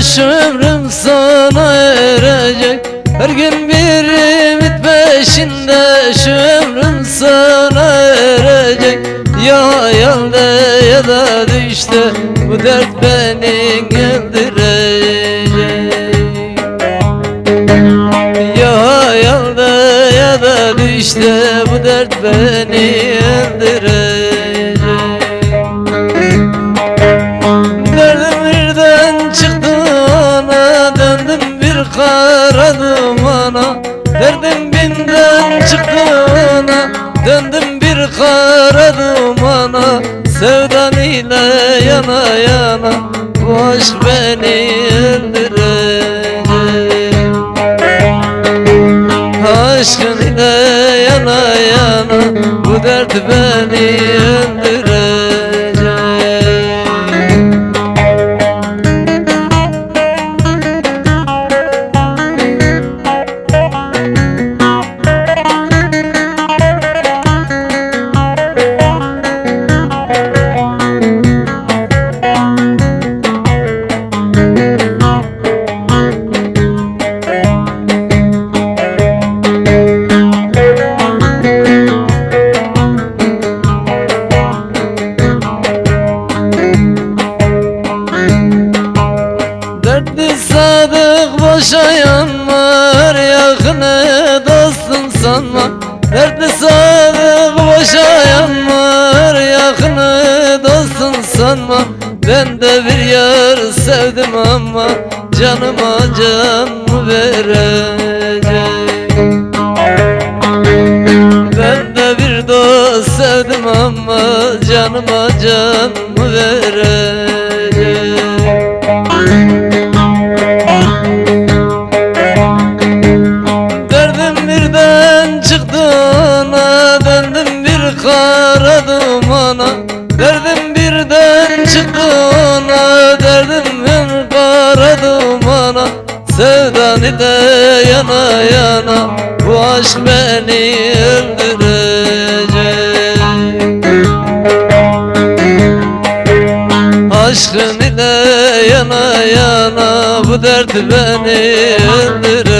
Gelmiş ömrüm sana erecek. Her gün bir ümit peşinde Şu ömrüm sana erecek. Ya hayalde ya da düşte Bu dert benim. Derdim binden çıktı ana Döndüm bir kara dumana. Sevdan ile yana yana Bu aşk beni öldürecek. Aşkın ile yana yana Bu dert beni öldürecek yanmar Yakını dostun sanma. Dertli sadık boşa yanmar Yakını dostun sanma. Ben de bir yar sevdim ama Canıma can verecek? Ben de bir dost sevdim ama Canıma can verecek dumana Sevdan ile yana yana Bu aşk beni öldürecek. Aşkın ile yana yana Bu dert beni öldürecek